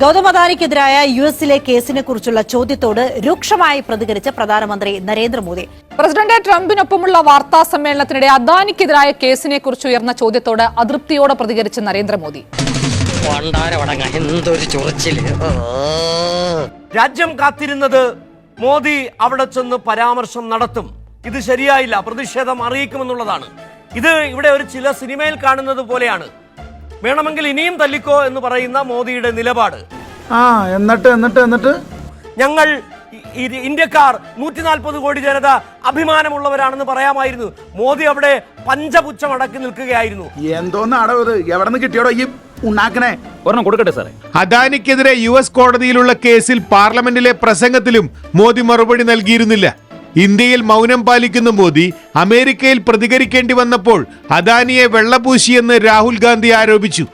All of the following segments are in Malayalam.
ഗൗതം അദാനിക്കെതിരായ യു എസിലെ കേസിനെ കുറിച്ചുള്ള ചോദ്യത്തോട് രൂക്ഷമായി പ്രതികരിച്ച പ്രധാനമന്ത്രി നരേന്ദ്രമോദി. പ്രസിഡന്റ് ട്രംപിനൊപ്പമുള്ള വാർത്താ സമ്മേളനത്തിനിടെ അദാനിക്കെതിരായ കേസിനെ കുറിച്ച് ഉയർന്ന ചോദ്യത്തോട് അതൃപ്തിയോടെ പ്രതികരിച്ച നരേന്ദ്രമോദി. രാജ്യം കാത്തിരുന്നത് മോദി അവിടെ ചെന്ന് പരാമർശം നടത്തും. ഇത് ശരിയായില്ല പ്രതിഷേധം അറിയിക്കുമെന്നുള്ളതാണ്. ഇത് ഇവിടെ ഒരു ചില സിനിമയിൽ കാണുന്നത് പോലെയാണ്. വേണമെങ്കിൽ ഇനിയും തല്ലിക്കോ എന്ന് പറയുന്ന മോദിയുടെ നിലപാട്. ആ എന്നിട്ട് എന്നിട്ട് എന്നിട്ട്? ഞങ്ങൾ ഇന്ത്യക്കാർ നൂറ്റി നാൽപ്പത് കോടി ജനത അഭിമാനമുള്ളവരാണെന്ന് പറയാമായിരുന്നു. മോദി അവിടെ പഞ്ചപുച്ഛം അടക്കി നിൽക്കുകയായിരുന്നു. എന്തോന്ന് അടവ് ഇത് എവിടെ നിന്ന് കിട്ടിയോടോ ഈ ഉണ്ടാക്കണേ ഒരെണ്ണം കൊടുക്കട്ടെ സാറേ. അദാനിക്കെതിരെ യു എസ് കോടതിയിലുള്ള കേസിൽ പാർലമെന്റിലെ പ്രസംഗത്തിലും മോദി മറുപടി നൽകിയിരുന്നില്ല. ഇന്ത്യയിൽ മൗനം പാലിക്കുന്ന മോദി അമേരിക്കയിൽ പ്രതികരിക്കേണ്ടി വന്നപ്പോൾ അദാനിയെ വെള്ളപൂശിയെന്ന് രാഹുൽ ഗാന്ധി ആരോപിച്ചു.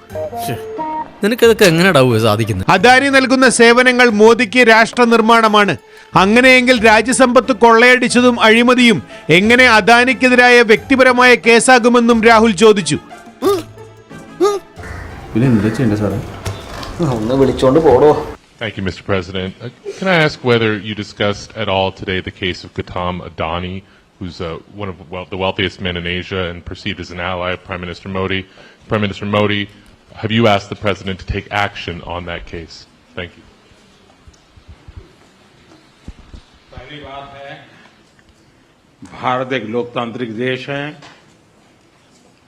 നിനക്കിതൊക്കെ എങ്ങനെയാടാവുക സാധിക്കുന്നത് അദാനി നൽകുന്ന സേവനങ്ങൾ മോദിക്ക് രാഷ്ട്ര നിർമ്മാണമാണ് അങ്ങനെയെങ്കിൽ രാജ്യസമ്പത്ത് കൊള്ളയടിച്ചതും അഴിമതിയും എങ്ങനെ അദാനിക്കെതിരായ വ്യക്തിപരമായ കേസാകുമെന്നും രാഹുൽ ചോദിച്ചു. പിന്നെ ഒന്ന് വിളിച്ചോണ്ട് പോടോ. Thank you, Mr. President. Uh, Can I ask whether you discussed at all today the case of Gautam Adani, who's uh, one of well, the wealthiest men in Asia and perceived as an ally of Prime Minister Modi? Prime Minister Modi, have you asked the President to take action on that case? Thank you. पहली बात है भारत एक लोकतांत्रिक देश है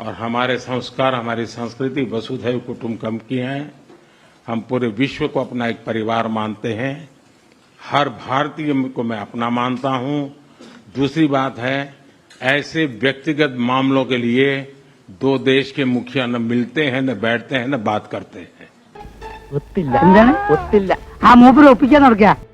और हमारे संस्कार हमारी संस्कृति वसुधैव कुटुंबकम की है हम पूरे विश्व को अपना एक परिवार मानते हैं। हर भारतीय को मैं अपना मानता हूँ। दूसरी बात है, ऐसे व्यक्तिगत मामलों के लिए दो देश के मुखिया न मिलते हैं, न बैठते हैं, न बात करते हैं। हम ಅಂದ್ರೆ ಗೊತ್ತಿಲ್ಲ